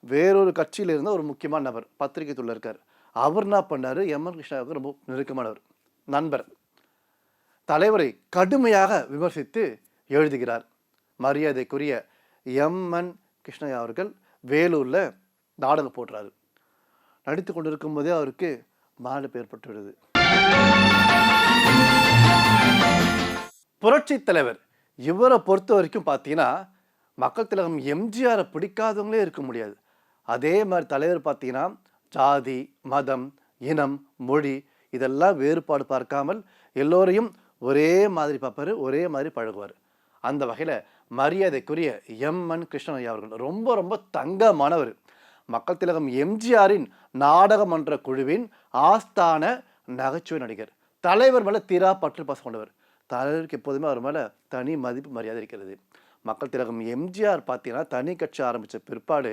வேறொரு கட்சியில் இருந்த ஒரு முக்கியமான நபர் பத்திரிகை துள்ள இருக்கார். அவர் என்ன பண்ணாரு? எம்என் கிருஷ்ணாவுக்கு ரொம்ப நெருக்கமானவர் நண்பர். தலைவரை கடுமையாக விமர்சித்து எழுதுகிறார். மரியாதைக்குரிய எம்என் கிருஷ்ணய்யா அவர்கள் வேலூரில் நாடகம் போடுறாரு. நடித்து கொண்டிருக்கும் போதே அவருக்கு மாரடைப்பு ஏற்பட்டு விடுது புரட்சி தலைவர் இவரை பொறுத்த வரைக்கும் பார்த்தீங்கன்னா மக்கள் திலகம் எம்ஜிஆரை பிடிக்காதவங்களே இருக்க முடியாது. அதே மாதிரி தலைவர் பார்த்தீங்கன்னா ஜாதி மதம் இனம் மொழி இதெல்லாம் வேறுபாடு பார்க்காமல் எல்லோரையும் ஒரே மாதிரி பார்ப்பாரு ஒரே மாதிரி பழகுவார். அந்த வகையில் மரியாதைக்குரிய எம்என் கிருஷ்ணனையா அவர்கள் ரொம்ப ரொம்ப தங்கமானவர். மக்கள் திலகம் எம்ஜிஆரின் நாடகமன்ற குழுவின் ஆஸ்தான நகைச்சுவை நடிகர். தலைவர் மேலே தீரா பற்று பாசம் கொண்டவர். தலைவருக்கு எப்போதுமே அவர் மேலே தனி மதிப்பு மரியாதை இருக்கிறது. மக்கள் திலகம் எம்ஜிஆர் பார்த்தீங்கன்னா தனி கட்சி ஆரம்பித்த பிற்பாடு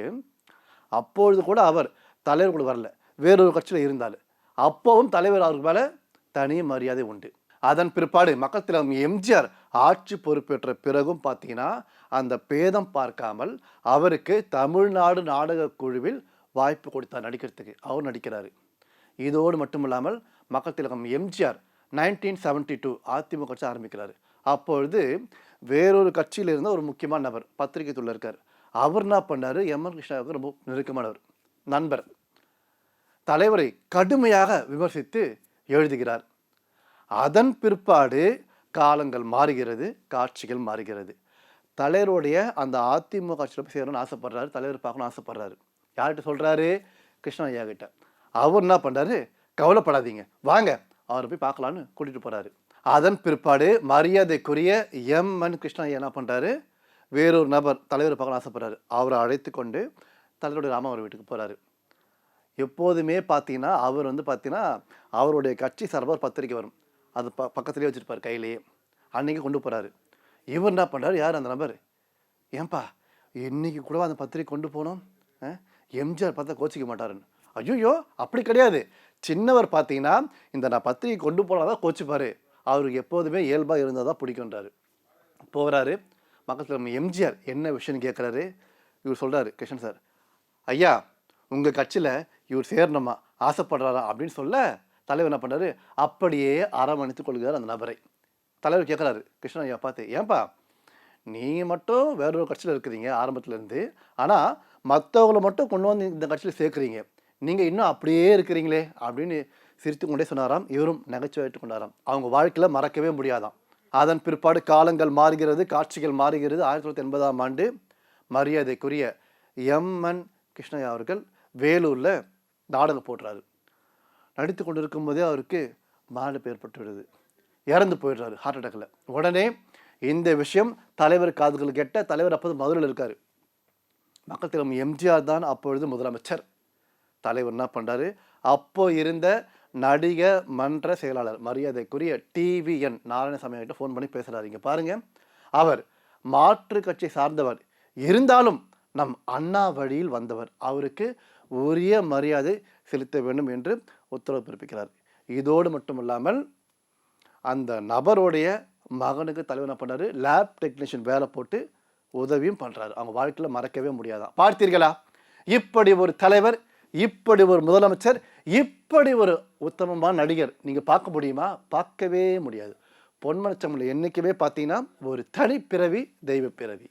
அப்பொழுது கூட அவர் தலைவர் கூட வரல. வேறொரு கட்சியில் இருந்தார். அப்போவும் தலைவர் அவருக்கு மேலே தனி மரியாதை உண்டு. அதன் பிற்பாடு மக்கள் திலகம் எம்ஜிஆர் ஆட்சி பொறுப்பேற்ற பிறகும் பார்த்தீங்கன்னா அந்த பேதம் பார்க்காமல் அவருக்கு தமிழ்நாடு நாடக குழுவில் வாய்ப்பு கொடுத்தார் நடிக்கிறதுக்கு. அவர் நடிக்கிறாரு. இதோடு மட்டுமில்லாமல் மக்கள் திலகம் M G R nineteen seventy two AIADMK கட்சி ஆரம்பிக்கிறார். அப்பொழுது வேறொரு கட்சியில் இருந்த ஒரு முக்கியமான நபர் பத்திரிகை துள்ள இருக்கார். அவர் என்ன பண்ணாரு? எம்என் கிருஷ்ணாவுக்கு ரொம்ப நெருக்கமானவர் நண்பர். தலைவரை கடுமையாக விமர்சித்து எழுதுகிறார். அதன் பிற்பாடு காலங்கள் மாறுகிறது காட்சிகள் மாறுகிறது. தலைவருடைய அந்த அதிமுக கட்சியில் போய் சேரணும்னு ஆசைப்படுறாரு தலைவர் பார்க்கணும்னு ஆசைப்படுறாரு. யார்கிட்ட சொல்கிறாரு கிருஷ்ணன் ஐயா கிட்ட. அவர் என்ன பண்ணுறாரு கவலைப்படாதீங்க. வாங்க அவரை போய் பார்க்கலான்னு கூட்டிகிட்டு போகிறாரு அதன் பிற்பாடு மரியாதைக்குரிய எம். என். கிருஷ்ணன் ஐயா என்ன பண்ணுறாரு வேறொரு நபர் தலைவர் பார்க்கணும் ஆசைப்படுறாரு. அவரை அழைத்து கொண்டு தலைவருடைய ராமவர் வீட்டுக்கு போகிறாரு எப்போதுமே பார்த்தீங்கன்னா அவர் வந்து பார்த்தீங்கன்னா அவருடைய கட்சி சார்பாக பத்திரிக்கை வரும். அது ப பக்கத்துலேயே வச்சுருப்பார் கையிலேயே. அன்னைக்கு கொண்டு போகிறாரு இவர் என்ன பண்ணுறாரு யார் அந்த நபர்? ஏன்பா இன்னைக்கு கூட அந்த பத்திரிக்கை கொண்டு போனோம்? எம்ஜிஆர் பார்த்தா கோச்சிக்க மாட்டாருன்னு. ஐயோ அப்படி கிடையாது. சின்னவர் பார்த்தீங்கன்னா இந்த நான் பத்திரிக்கை கொண்டு போனால் தான் கோச்சிப்பார். அவருக்கு எப்போதுமே இயல்பாக இருந்தால் தான் பிடிக்குன்றாரு போகிறாரு பக்கத்தில் நம்ம எம்ஜிஆர் என்ன விஷயம்னு கேட்குறாரு இவர் சொல்கிறாரு கிருஷ்ணன் சார் ஐயா உங்கள் கட்சியில் இவர் சேரணுமா? ஆசைப்படுறாரா? அப்படின்னு சொல்ல தலைவர் என்ன பண்ணாரு அப்படியே அரவணைத்து கொள்கிறார் அந்த நபரை. தலைவர் கேட்குறாரு கிருஷ்ணன் ஐயா பார்த்து ஏன்பா நீங்கள் மட்டும் வேற ஒரு கட்சியில் இருக்கிறீங்க ஆரம்பத்துலேருந்து ஆனால் மற்றவங்கள மட்டும் கொண்டு வந்து இந்த கட்சியில் சேர்க்குறீங்க. நீங்கள் இன்னும் அப்படியே இருக்கிறீங்களே அப்படின்னு சிரித்து கொண்டே சொன்னாராம். இவரும் நகைச்சுவைட்டு கொண்டாராம். அவங்க வாழ்க்கையில் மறக்கவே முடியாதாம். அதன் பிற்பாடு காலங்கள் மாறுகிறது காட்சிகள் மாறுகிறது. ஆயிரத்தி தொள்ளாயிரத்தி எண்பதாம் ஆண்டு மரியாதைக்குரிய எம்என் கிருஷ்ணய்யா அவர்கள் வேலூரில் நாடகம் போடுறாரு. நடித்து கொண்டிருக்கும் போதே அவருக்கு மாரடைப்பு ஏற்பட்டு விடுது இறந்து போயிடுறாரு ஹார்ட் அட்டாக்ல உடனே இந்த விஷயம் தலைவர் காதுகள் கெட்ட தலைவர் அப்போது மதுரையில் இருக்கார். மக்கள் தலைவர் எம்ஜிஆர் தான் அப்பொழுது முதலமைச்சர். தலைவர் என்ன பண்ணுறாரு அப்போ இருந்த நடிக மன்ற செயலாளர் மரியாதைக்குரிய டிவிஎன் நாராயணசாமி கிட்ட ஃபோன் பண்ணி பேசுறாரு இங்கே பாருங்கள் அவர் மாற்று கட்சி சார்ந்தவர். இருந்தாலும் நம் அண்ணா வழியில் வந்தவர். அவருக்கு உரிய மரியாதை செலுத்த வேண்டும் என்று உத்தரவு பிறப்பிக்கிறார். இதோடு மட்டுமில்லாமல் அந்த நபருடைய மகனுக்கு தலைவனை பண்ணார் பண்ணாரு லேப் டெக்னீஷியன் வேலை போட்டு உதவியும் பண்ணுறாரு அவங்க வாழ்க்கையில் மறக்கவே முடியாதான். பார்த்தீர்களா? இப்படி ஒரு தலைவர் இப்படி ஒரு முதலமைச்சர் இப்படி ஒரு உத்தமமான நடிகர் நீங்கள் பார்க்க முடியுமா? பார்க்கவே முடியாது. பொன்மனச்சமில் என்றைக்குமே பார்த்தீங்கன்னா ஒரு தனிப்பிறவி தெய்வ பிறவி.